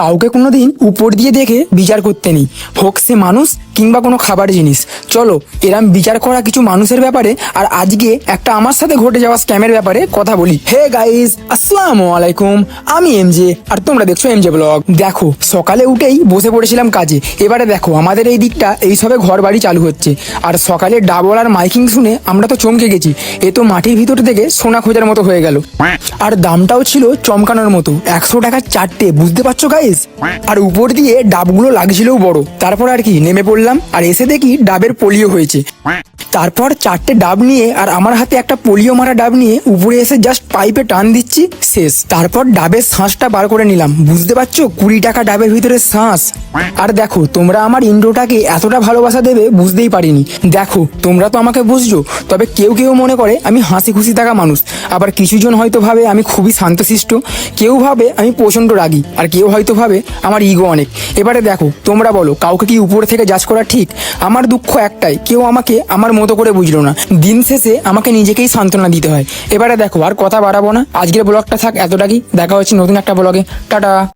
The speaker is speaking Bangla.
কাউকে কোনোদিন উপর দিয়ে দেখে বিচার করতে নেই। হোক সে মানুষ কিংবা কোনো খাবার জিনিস। চলো এরম বিচার করা কিছু মানুষের ব্যাপারে আর আজকে একটা আমার সাথে ঘটে যাওয়া স্ক্যামের ব্যাপারে কথা বলি। হে গাইস আসসালামু আলাইকুম। আমি এমজে আর তোমরা দেখছ এমজে ব্লগ। দেখো সকালে উঠেই বসে পড়েছিলাম কাজে। এবারে দেখো আমাদের এই দিকটা এইসবে ঘর বাড়ি চালু হচ্ছে। আর সকালে ডাবল আর মাইকিং শুনে আমরা তো চমকে গেছি। এ তো মাটির ভিতর থেকে সোনা খোঁজার মতো হয়ে গেল। আর দামটাও ছিল চমকানোর মতো। একশো টাকার চারটে বুঝতে পারছ গাইস আর উপর দিয়ে ডাবগুলো লাগছিলও বড়। তারপর আর কি, নেমে পড়লাম, আর এসে দেখি ডাবের পোলিও হয়েছে। তারপর চারটে ডাব নিয়ে, আর আমার হাতে একটা পোলিও মারা ডাব নিয়ে উপরে এসে জাস্ট পাইপে টান দিচ্ছি, শেষ। তারপর ডাবের শাঁসটা বার করে নিলাম। বুঝতে পারছ? কুড়ি টাকা ডাবের ভিতরে শাঁস। আর দেখো, তোমরা আমার ইন্ডোটাকে এতটা ভালোবাসা দেবে বুঝতেই পারিনি। দেখো, তোমরা তো আমাকে বুঝছ, তবে কেউ কেউ মনে করে আমি হাসি খুশি থাকা মানুষ। আবার কিছুজন হয়তো ভাবে আমি খুবই শান্তশিষ্ট, কেউ ভাবে আমি প্রচণ্ড রাগী, আর কেউ হয়তো ভাবে আমার ইগো অনেক। এবারে দেখো, তোমরা বলো, কাউকে কি উপরে থেকে জাজ করা ঠিক? আমার দুঃখ একটাই, কেউ আমাকে আমার মতো করে বুঝলো না। দিন শেষে আমাকে নিজেকেই সান্ত্বনা দিতে হয়। এবারে দেখো, আর কথা বাড়াবো না। আজকের ব্লগটা থাক এতটাই দেখা হচ্ছে নতুন একটা ব্লগে। টাটা।